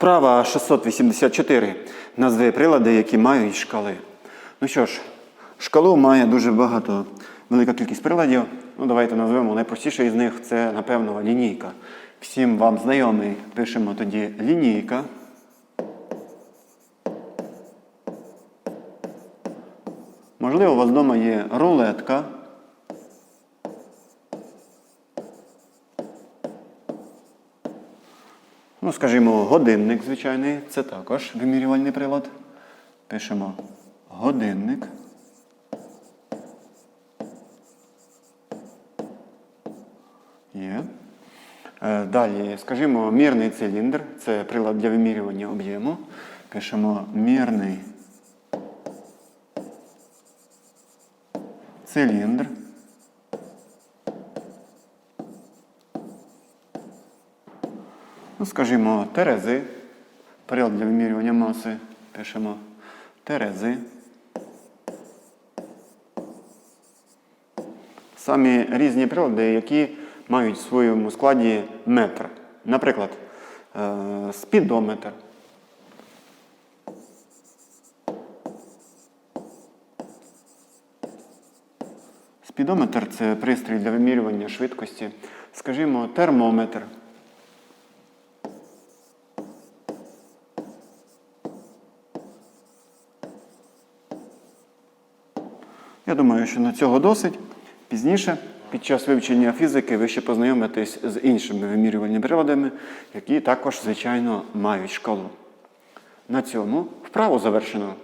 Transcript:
Вправа 684. Назви прилади, які мають шкали. Ну що ж, шкалу має дуже багато, велика кількість приладів. Ну, давайте назвемо найпростіший із них це, напевно, лінійка. Всім вам знайомий. Пишемо тоді лінійка. Можливо, у вас вдома є рулетка. Ну, скажімо, годинник звичайний, це також вимірювальний прилад. Пишемо годинник. Є. Е, Далі, скажімо, мірний циліндр це прилад для вимірювання об'єму. Пишемо мірний циліндр. Ну, скажімо, терези. Прилад для вимірювання маси. Пишемо терези. Самі різні прилади, які мають в своєму складі метр. Наприклад, е, спідометр. Спідометр це пристрій для вимірювання швидкості. Скажімо, термометр. Я думаю, що на цього досить. Пізніше, під час вивчення фізики, ви ще познайомитесь з іншими вимірювальними приладами, які також, звичайно, мають шкалу. На цьому вправу завершено.